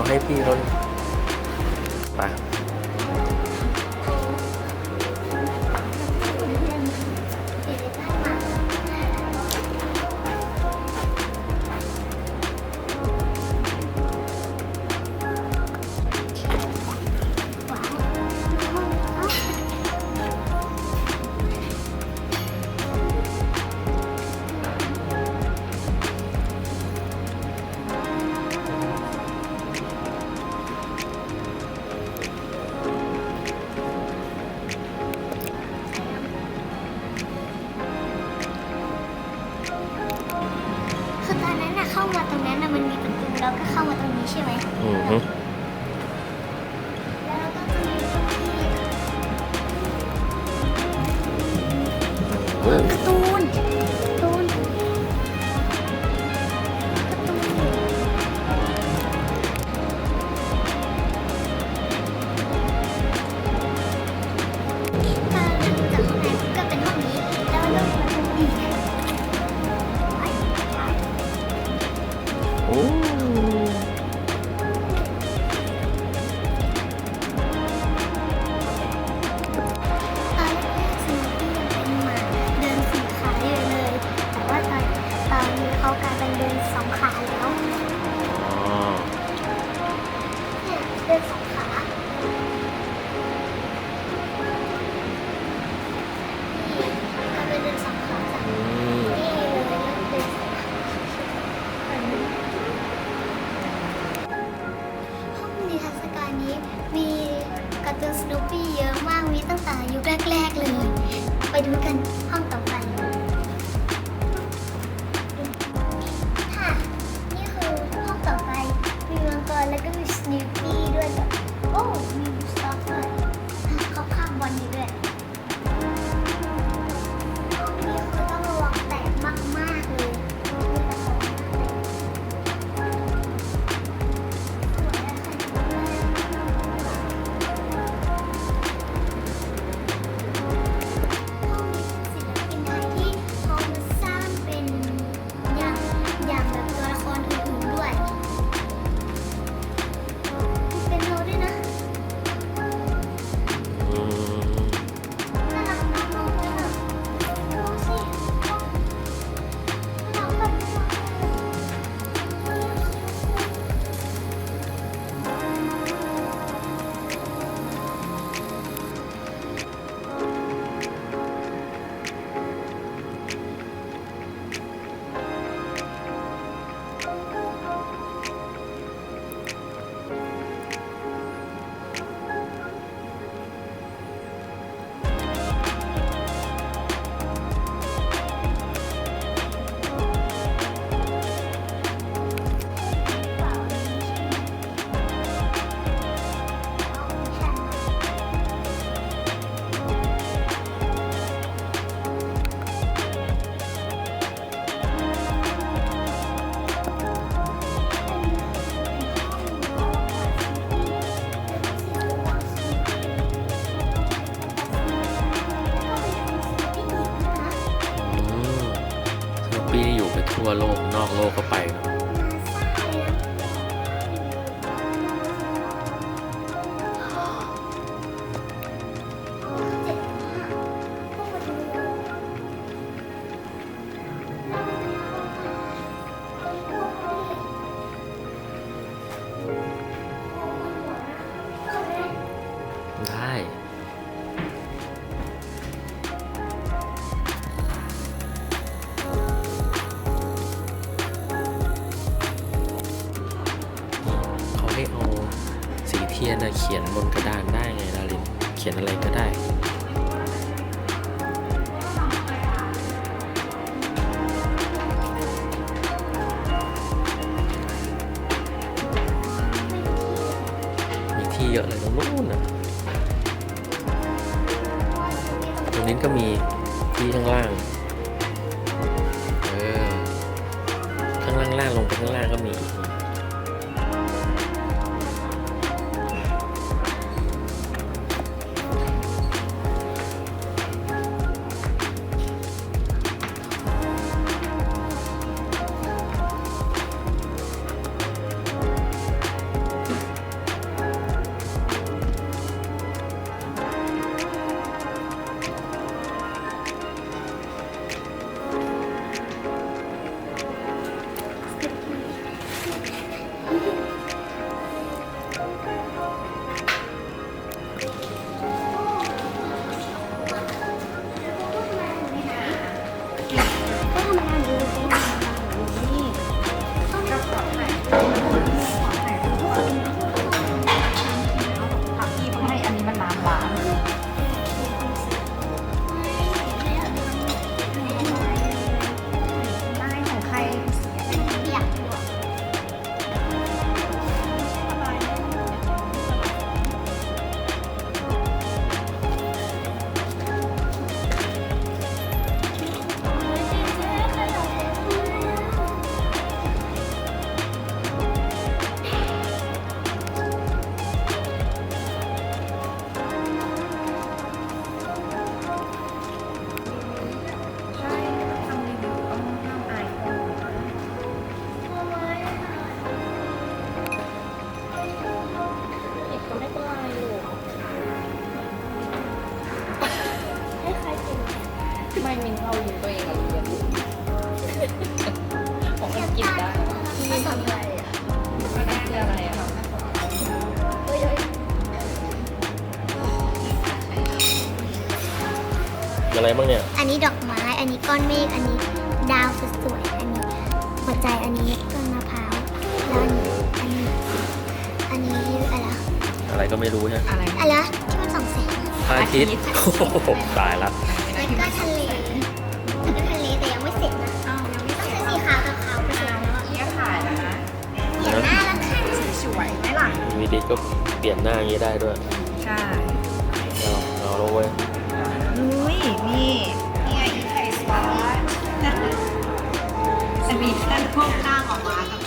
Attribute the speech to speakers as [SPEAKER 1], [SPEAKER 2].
[SPEAKER 1] ขาให้พี่รถไป
[SPEAKER 2] เข้ามาตรงนั้นนะมันมีประตูเราก็เข้ามาตรงนี้ใช่ไหม
[SPEAKER 1] อือ
[SPEAKER 2] แล้วเราก็จะมีที่ โอ้ ไป
[SPEAKER 1] ทั่วโลกนอกโลกก็ไปเนาะ ขียนบนกระดานได้ไงลาลิน เขียนอะไรก็ได้มีที่เยอะเลยตรงนู้นนะตรงนี้ก็มีที่ข้างล่างเออข้างล่างล่างลงไปข้างล่างก็มี
[SPEAKER 3] มินเราอยู่ตัวเองกับเรียนผมก็กินได้
[SPEAKER 2] ผสมอะไรอะ
[SPEAKER 3] ไม่ได้อะไรอะค่ะ
[SPEAKER 2] เฮ้ย
[SPEAKER 1] อะไรบ้างเนี่ย
[SPEAKER 2] อันนี้ดอกไม้ อันนี้ก้อนเมฆ อันนี้ดาวสวยๆ อันนี้หัวใจ อันนี้ต้นมะพร้าวแล้วอันนี้ อันนี้ อันนี้อะไรอะ
[SPEAKER 1] ไรก็ไม่รู้ใช่ไหม
[SPEAKER 3] อะไร
[SPEAKER 2] อะไรที่มันสองแสง
[SPEAKER 1] พระอาทิตย์โอ้โหตายละ
[SPEAKER 2] แล้วก็ทะเล
[SPEAKER 1] ดิสก็เปลี่ยนหน้าอย่างนี้ได้ด้วย
[SPEAKER 3] ใช่
[SPEAKER 1] เอาเอาแล้วเว้ย
[SPEAKER 3] อุ้ยนี่นี่ไงอีไทยสปอร์ตจะมีแค่พวกข้างออกมากับ